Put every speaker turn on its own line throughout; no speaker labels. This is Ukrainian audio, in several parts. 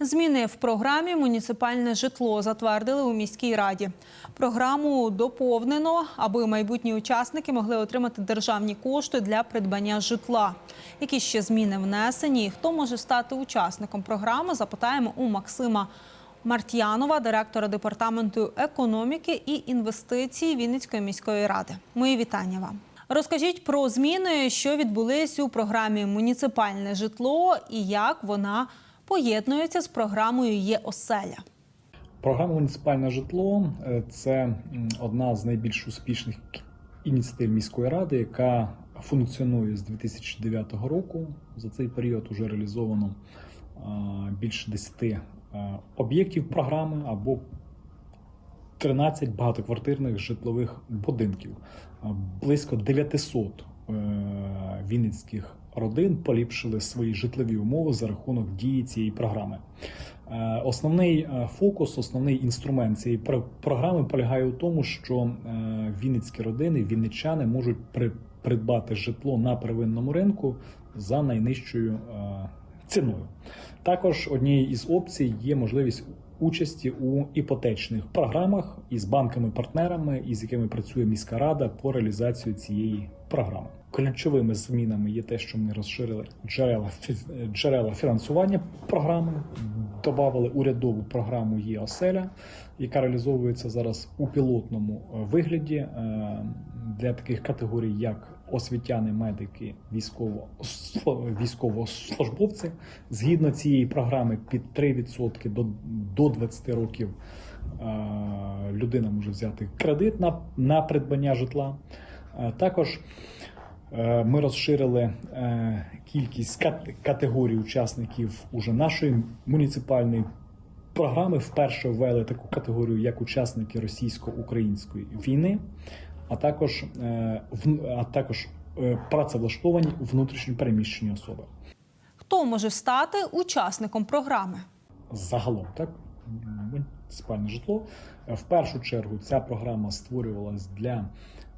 Зміни в програмі Муніципальне житло затвердили у міській раді. Програму доповнено, аби майбутні учасники могли отримати державні кошти для придбання житла. Які ще зміни внесені і хто може стати учасником програми? Запитаємо у Максима Мартьянова, директора департаменту економіки і інвестицій Вінницької міської ради. Мої вітання вам. Розкажіть про зміни, що відбулись у програмі Муніципальне житло і як вона поєднується з програмою Є оселя.
Програма муніципальне житло е, це одна з найбільш успішних ініціатив міської ради, яка функціонує з 2009 року. За цей період вже реалізовано більше 10 об'єктів програми або 13 багатоквартирних житлових будинків. Близько 900 е, вінницьких родин поліпшили свої житлові умови за рахунок дії цієї програми. Е, Основний е, фокус, основний інструмент цієї програми полягає у тому, що е, вінницькі родини, вінничани можуть придбати житло на первинному ринку за найнижчою е, ціною. Також однією із опцій є можливість участі у іпотечних програмах із банками-партнерами, із якими працює міська рада по реалізації цієї програми. Ключовими змінами є те, що ми розширили джерела джерела фінансування програми, додали урядову програму «Є оселя», яка реалізовується зараз у пілотному е, вигляді е, для таких категорій, як освітяни, медики, військово військовослужбовці. Згідно цієї програми, під 3% до, до 20 років е, людина може взяти кредит на, на придбання житла. Е, Також е, ми розширили кількість кат- категорій учасників уже нашої муніципальної програми. Вперше ввели таку категорію як учасники російсько-української війни, а також, е, а також е, працевлаштовані внутрішньо переміщені особи.
Хто може стати учасником програми?
загалом, так муніципальне житло. В першу чергу ця програма створювалась для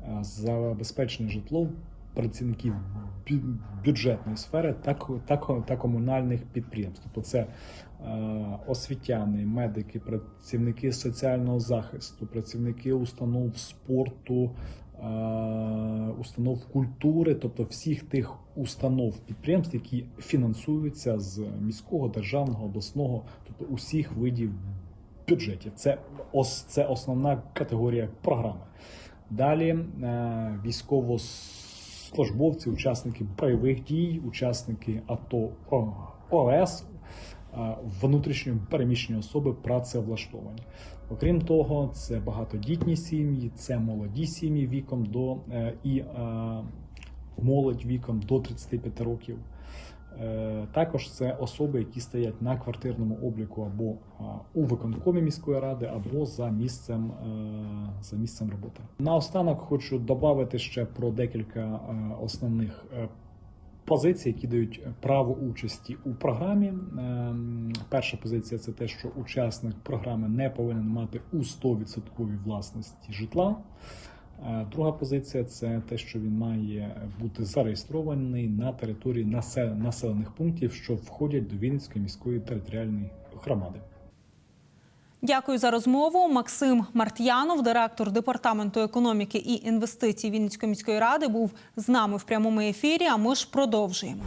е, забезпечення житлом працівників бюджетної сфери та, та, та комунальних підприємств. Тобто це е, освітяни, медики, працівники соціального захисту, працівники установ спорту, е, установ культури, тобто всіх тих установ підприємств, які фінансуються з міського, державного, обласного, тобто усіх видів бюджетів. Це, ос, це основна категорія програми. Далі е, військовослужбовці, учасники бойових дій, учасники АТО ОС, внутрішньо переміщені особи працевлаштовані. Окрім того, це багатодітні сім'ї, це молоді сім'ї віком до е, і е, молодь віком до 35 років. Е, Також це особи, які стоять на квартирному обліку або у виконкомі міської ради, або за місцем, е, за місцем роботи. Наостанок хочу додати ще про декілька е, основних позицій, які дають право участі у програмі. Ем, Перша позиція це те, що учасник програми не повинен мати у 100% власності житла. Е, Друга позиція це те, що він має бути зареєстрований на території населених пунктів, що входять до Вінницької міської територіальної громади.
Дякую за розмову. Максим Мартьянов, директор департаменту економіки і інвестицій Вінницької міської ради, був з нами в прямому ефірі. А ми ж продовжуємо.